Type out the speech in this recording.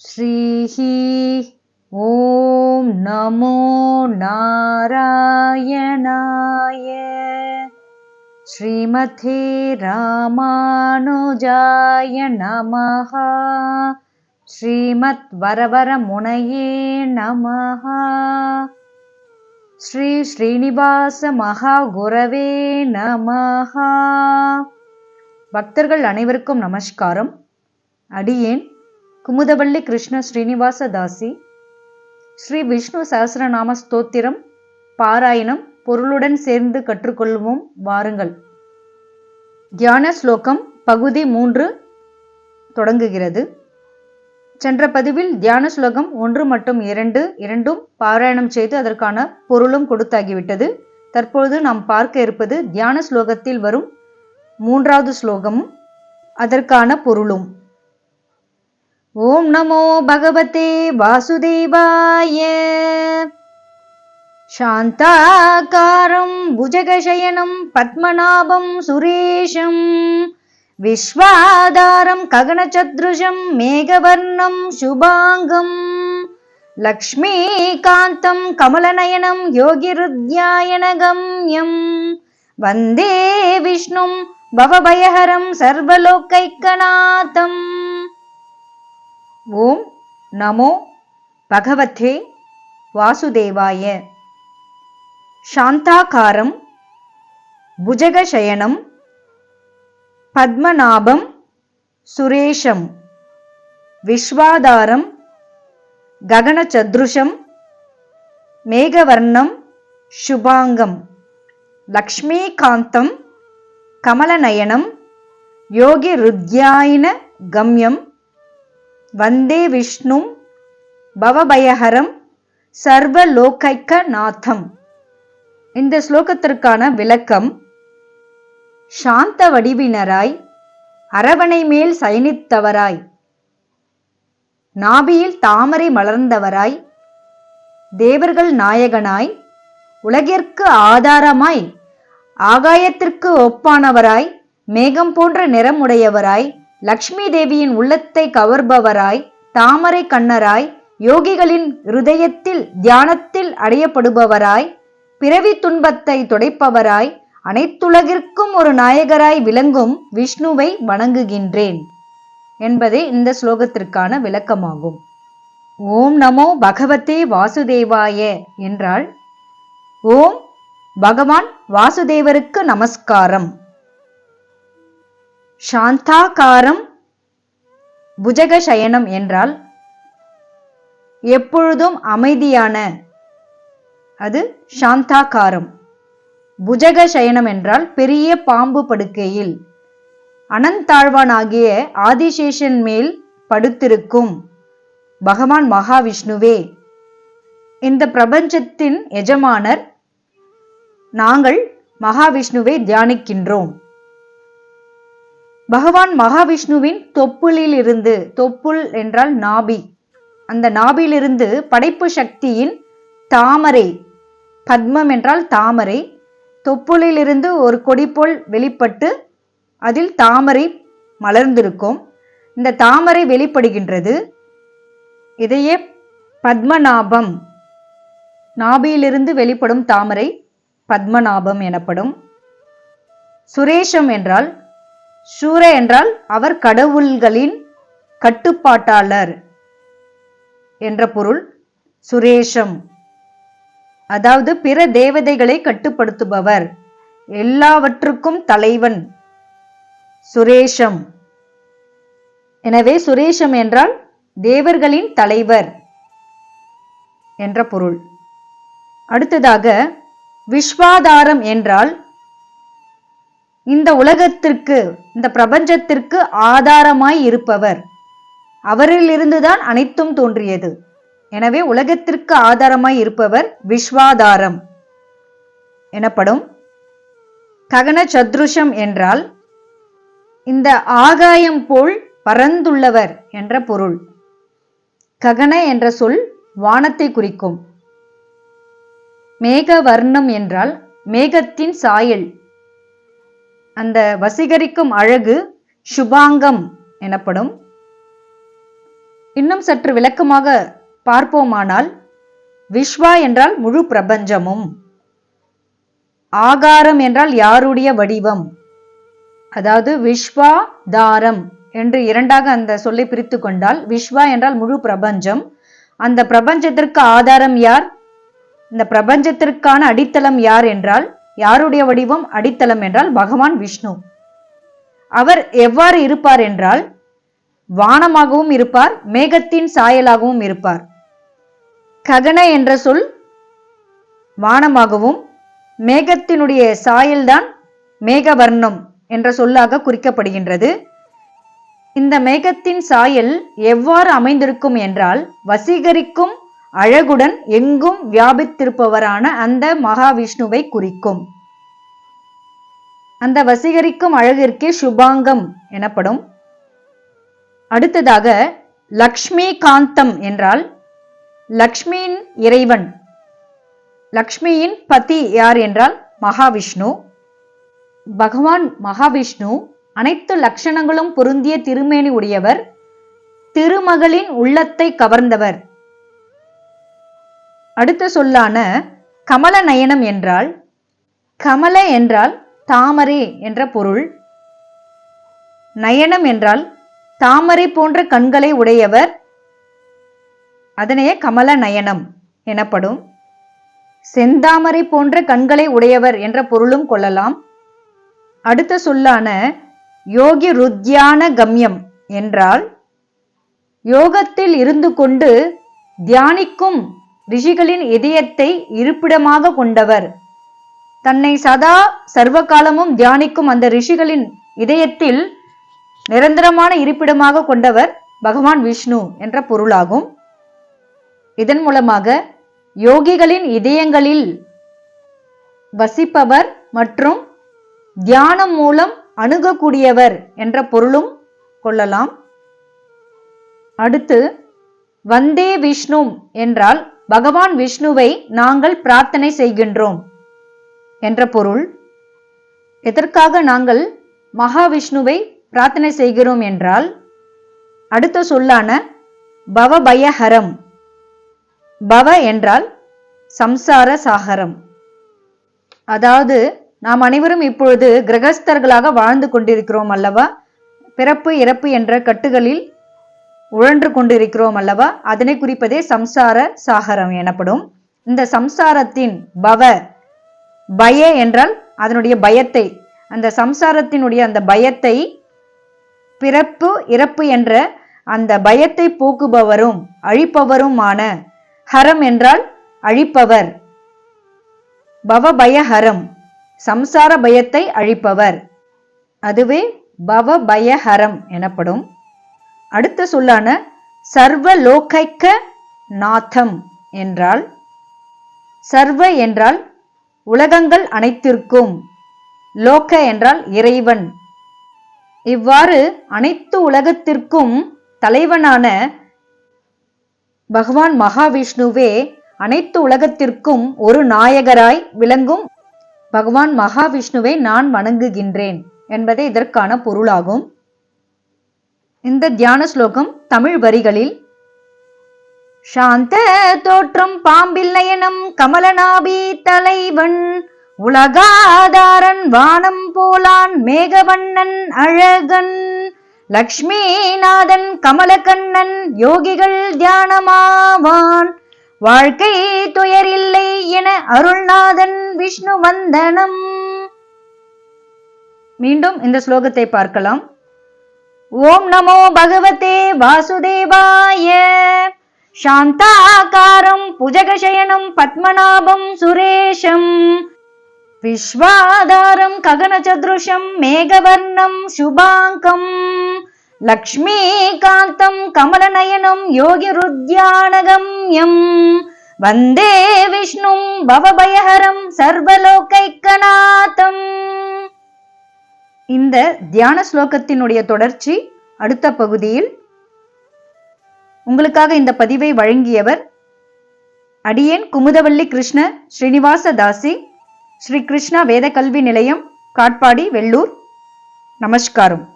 श्रीः ॐ नमो नारायणाय श्रीमते रामानुजाय नमः श्रीमद्वरवरमुनये नमः ஸ்ரீ ஸ்ரீனிவாச மகா குரவே நமஹா பக்தர்கள் அனைவருக்கும் நமஸ்காரம் அடியேன் குமுதபள்ளி கிருஷ்ண ஸ்ரீனிவாச தாசி ஸ்ரீ விஷ்ணு சஹஸ்ரநாம ஸ்தோத்திரம் பாராயணம் பொருளுடன் சேர்ந்து கற்றுக்கொள்வோம் வாருங்கள். தியான ஸ்லோகம் பகுதி மூன்று தொடங்குகிறது. சென்ற பதிவில் தியான ஸ்லோகம் ஒன்று மற்றும் இரண்டு இரண்டும் பாராயணம் செய்து அதற்கான பொருளும் கொடுத்தாகிவிட்டது. தற்பொழுது நாம் பார்க்க இருப்பது தியான ஸ்லோகத்தில் வரும் மூன்றாவது ஸ்லோகமும் அதற்கான பொருளும். ॐ नमो भगवते वासुदेवाय। शान्ताकारं भुजगशयनं पद्मनाभं सुरेशं विश्वाधारं कगणचदृशं मेघवर्णं शुभाङ्गम् लक्ष्मीकान्तं कमलनयनं योगिरुद्यायनगम्यं वन्दे विष्णुं भवभयहरं सर्वलोकैकनाथम्। ॐ नमो भगवते वासुदेवाय शान्ताकारं भुजगशयनं पद्मनाभं सुरेशं विश्वाधारं गगनचदृशं मेघवर्णं शुभाङ्गं लक्ष्मीकान्तं कमलनयनं योगिहृद्यायिनगम्यं வந்தே விஷ்ணும் பவபயஹரம் சர்வலோகைக்க நாதம் இந்த ஸ்லோகத்திற்கான விளக்கம் சாந்த வடிவினராய் அரவணை மேல் சயனித்தவராய் நாபியில் தாமரை மலர்ந்தவராய் தேவர்கள் நாயகனாய் உலகிற்கு ஆதாரமாய் ஆகாயத்திற்கு ஒப்பானவராய் மேகம் போன்ற நிறமுடையவராய் லக்ஷ்மி தேவியின் உள்ளத்தை கவர்பவராய் தாமரை கண்ணராய் யோகிகளின் இருதயத்தில் தியானத்தில் அடையப்படுபவராய் பிறவி துன்பத்தை துடைப்பவராய் அனைத்துலகிற்கும் ஒரு நாயகராய் விளங்கும் விஷ்ணுவை வணங்குகின்றேன் என்பதே இந்த ஸ்லோகத்திற்கான விளக்கமாகும். ஓம் நமோ பகவதே வாசுதேவாய என்றால் ஓம் பகவான் வாசுதேவருக்கு நமஸ்காரம். சாந்தாகாரம் புஜகசயனம் என்றால் எப்பொழுதும் அமைதியான அது சாந்தாகாரம் புஜக சயனம் என்றால் பெரிய பாம்பு படுக்கையில் அனந்தாழ்வானாகிய ஆதிசேஷன் மேல் படுத்திருக்கும் பகவான் மகாவிஷ்ணுவே. இந்த பிரபஞ்சத்தின் எஜமானர் நாங்கள் மகாவிஷ்ணுவை தியானிக்கின்றோம். பகவான் மகாவிஷ்ணுவின் தொப்புளில் இருந்து தொப்புள் என்றால் நாபி. அந்த நாபிலிருந்து படைப்பு சக்தியின் தாமரை பத்மம் என்றால் தாமரை தொப்புளிலிருந்து ஒரு கொடி போல் வெளிப்பட்டு அதில் தாமரை மலர்ந்திருக்கும். இந்த தாமரை வெளிப்படுகின்றது. இதையே பத்மநாபம் நாபியிலிருந்து வெளிப்படும் தாமரை பத்மநாபம் எனப்படும். சுரேஷம் என்றால் சூர என்றால் அவர் கடவுள்களின் கட்டுப்பாட்டாளர் என்ற பொருள் சுரேஷம். அதாவது பிற தேவதைகளை கட்டுப்படுத்துபவர். எல்லாவற்றுக்கும் தலைவன் சுரேஷம். எனவே சுரேஷம் என்றால் தேவர்களின் தலைவர் என்ற பொருள். அடுத்ததாக விஸ்வாதாரம் என்றால் இந்த உலகத்திற்கு இந்த பிரபஞ்சத்திற்கு ஆதாரமாய் இருப்பவர். அவரிலிருந்துதான் அனைத்தும் தோன்றியது. எனவே உலகத்திற்கு ஆதாரமாய் இருப்பவர் விஸ்வாதாரம் எனப்படும். ககன சத்ருஷம் என்றால் இந்த ஆகாயம் போல் பரந்துள்ளவர் என்ற பொருள். ககன என்ற சொல் வானத்தை குறிக்கும். மேக வர்ணம் என்றால் மேகத்தின் சாயல். அந்த வசீகரிக்கும் அழகு சுபாங்கம் எனப்படும். இன்னும் சற்று விளக்கமாக பார்ப்போமானால் விஸ்வா என்றால் முழு பிரபஞ்சமும். ஆகாரம் என்றால் யாருடைய வடிவம்? அதாவது விஸ்வா தாரம் என்று இரண்டாக அந்த சொல்லை பிரித்து கொண்டால் விஸ்வா என்றால் முழு பிரபஞ்சம். அந்த பிரபஞ்சத்திற்கு ஆதாரம் யார்? இந்த பிரபஞ்சத்திற்கான அடித்தளம் யார் என்றால் யாருடைய வடிவம் அடித்தளம் என்றால் பகவான் விஷ்ணு. அவர் எவ்வாறு இருப்பார் என்றால் வானமாகவும் இருப்பார் மேகத்தின் சாயலாகவும் இருப்பார். ககன என்ற சொல் வானமாகவும் மேகத்தினுடைய சாயல்தான் மேகவர்ணம் என்ற சொல்லாக குறிக்கப்படுகின்றது. இந்த மேகத்தின் சாயல் எவ்வாறு அமைந்திருக்கும் என்றால் வசீகரிக்கும் அழகுடன் எங்கும் வியாபித்திருப்பவரான அந்த மகாவிஷ்ணுவை குறிக்கும். அந்த வசீகரிக்கும் அழகிற்கே சுபாங்கம் எனப்படும். அடுத்ததாக லக்ஷ்மி காந்தம் என்றால் லக்ஷ்மியின் இறைவன். லக்ஷ்மியின் பதி யார் என்றால் மகாவிஷ்ணு. பகவான் மகாவிஷ்ணு அனைத்து லட்சணங்களும் பொருந்திய திருமேனி உடையவர். திருமகளின் உள்ளத்தை கவர்ந்தவர். அடுத்த சொல்லான கமல நயனம் என்றால் கமல என்றால் தாமரை என்ற பொருள். நயனம் என்றால் தாமரை போன்ற கண்களை உடையவர். அதனையே கமல நயனம் எனப்படும். செந்தாமரை போன்ற கண்களை உடையவர் என்ற பொருளும் கொள்ளலாம். அடுத்த சொல்லான யோகி ருத்யான கம்யம் என்றால் யோகத்தில் இருந்து கொண்டு தியானிக்கும் ரிஷிகளின் இதயத்தை இருப்பிடமாக கொண்டவர். தன்னை சதா சர்வகாலமும் தியானிக்கும் அந்த ரிஷிகளின் இதயத்தில் நிரந்தரமான இருப்பிடமாக கொண்டவர் பகவான் விஷ்ணு என்ற பொருளாகும். இதன் மூலமாக யோகிகளின் இதயங்களில் வசிப்பவர் மற்றும் தியானம் மூலம் அணுகக்கூடியவர் என்ற பொருளும் கொள்ளலாம். அடுத்து வந்தே விஷ்ணு என்றால் பகவான் விஷ்ணுவை நாங்கள் பிரார்த்தனை செய்கின்றோம் என்ற பொருள் எதற்காக நாங்கள் மகாவிஷ்ணுவை பிரார்த்தனை செய்கிறோம் என்றால் அடுத்த சொல்லான பவபயஹரம். பவ என்றால் சம்சார சாகரம். அதாவது நாம் அனைவரும் இப்பொழுது கிரகஸ்தர்களாக வாழ்ந்து கொண்டிருக்கிறோம் அல்லவா? பிறப்பு இறப்பு என்ற கட்டுகளில் உழன்று கொண்டிருக்கிறோம் அல்லவா? அதனை குறிப்பதே சம்சார சாகரம் எனப்படும். இந்த சம்சாரத்தின் பவ பய என்றால் அதனுடைய பயத்தை. அந்த சம்சாரத்தினுடைய அந்த பயத்தை பிறப்பு இறப்பு என்ற அந்த பயத்தை போக்குபவரும் அழிப்பவருமான ஹரம் என்றால் அழிப்பவர். பவபயஹரம் சம்சார பயத்தை அழிப்பவர். அதுவே பவபயஹரம் எனப்படும். அடுத்த சொல்லான சர்வலோகைக்க நாதம் என்றால் சர்வ என்றால் உலகங்கள் அனைத்திற்கும் லோக என்றால் இறைவன். இவ்வாறு அனைத்து உலகத்திற்கும் தலைவனான பகவான் மகாவிஷ்ணுவே அனைத்து உலகத்திற்கும் ஒரு நாயகராய் விளங்கும் பகவான் மகாவிஷ்ணுவை நான் வணங்குகின்றேன் என்பதே இதற்கான பொருளாகும். இந்த தியான ஸ்லோகம் தமிழ் வரிகளில் சாந்த தோற்றம் பாம்பில் நயனம் கமலநாபி தலைவன் உலகாதாரன் வானம் போலான் மேகவண்ணன் அழகன் லக்ஷ்மிநாதன் கமலக்கண்ணன் யோகிகள் தியானமாவான் வாழ்க்கை துயரில்லை என அருள்நாதன் விஷ்ணு வந்தனம் மீண்டும் இந்த ஸ்லோகத்தை பார்க்கலாம். ஓம் நமோ பகவதே வாசுதேவாய. சாந்தாகாரம் புஜகசயனம் பத்மநாபம் சுரேஷம். விஸ்வாதாரம் ககனச்சதுருஷம் மேகவர்ணம் சுபாங்கம். லக்ஷ்மீகாந்தம் கமலநயனம் யோகிருத்யானகம்யம். வந்தே விஷ்ணும் பவபயஹரம் சர்வலோகைக்கநாதம். இந்த தியான ஸ்லோகத்தினுடைய தொடர்ச்சி அடுத்த பகுதியில். உங்களுக்காக இந்த பதிவை வழங்கியவர் அடியேன் குமுதவள்ளி கிருஷ்ண ஸ்ரீனிவாச தாசி ஸ்ரீ கிருஷ்ணா வேத கல்வி நிலையம் காட்பாடி வெள்ளூர். நமஸ்காரம்.